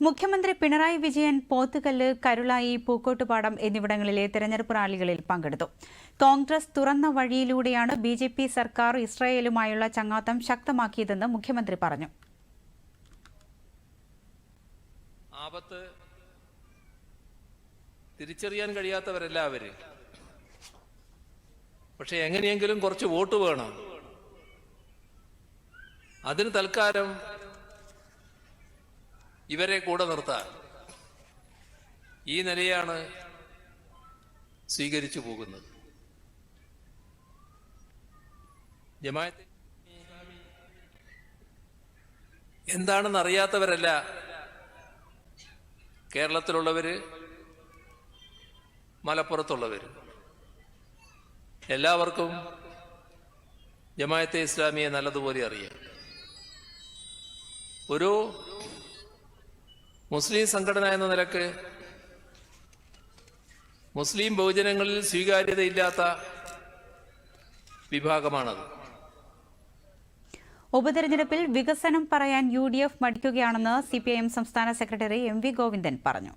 മുഖ്യമന്ത്രി പിണറായി വിജയൻ പോത്തുകല്ല് കരുളായി പൂക്കോട്ടുപാടം എന്നിവിടങ്ങളിലെ തെരഞ്ഞെടുപ്പ് റാലികളിൽ പങ്കെടുത്തു. കോൺഗ്രസ് തുറന്ന വഴിയിലൂടെയാണ് ബി ജെ പി സർക്കാർ ഇസ്രായേലുമായുള്ള ചങ്ങാത്തം ശക്തമാക്കിയതെന്ന് മുഖ്യമന്ത്രി പറഞ്ഞു. ആപത്ത് തിരിച്ചറിയാൻ കഴിയാത്തവരല്ല പക്ഷെ എങ്ങനെയെങ്കിലും കുറച്ച് വോട്ട് വേണം. അതിന് തൽക്കാലം ഇവരെ കൂടെ നിർത്താൻ ഈ നിലയാണ് സ്വീകരിച്ചു പോകുന്നത്. ജമാഅത്തെ എന്താണെന്ന് അറിയാത്തവരല്ല കേരളത്തിലുള്ളവര് മലപ്പുറത്തുള്ളവര്. എല്ലാവർക്കും ജമായത്തെ ഇസ്ലാമിയെ നല്ലതുപോലെ അറിയാം. ഒരു മുസ്ലിം സംഘടന എന്ന നിലയ്ക്ക് മുസ്ലിം ബഹുജനങ്ങളിൽ സ്വീകാര്യതയില്ലാത്ത വിഭാഗമാണത്. ഉപതെരഞ്ഞെടുപ്പിൽ വികസനം പറയാൻ യു ഡി എഫ് മടിക്കുകയാണെന്ന് സി പി ഐ എം സംസ്ഥാന സെക്രട്ടറി എം വി ഗോവിന്ദൻ പറഞ്ഞു.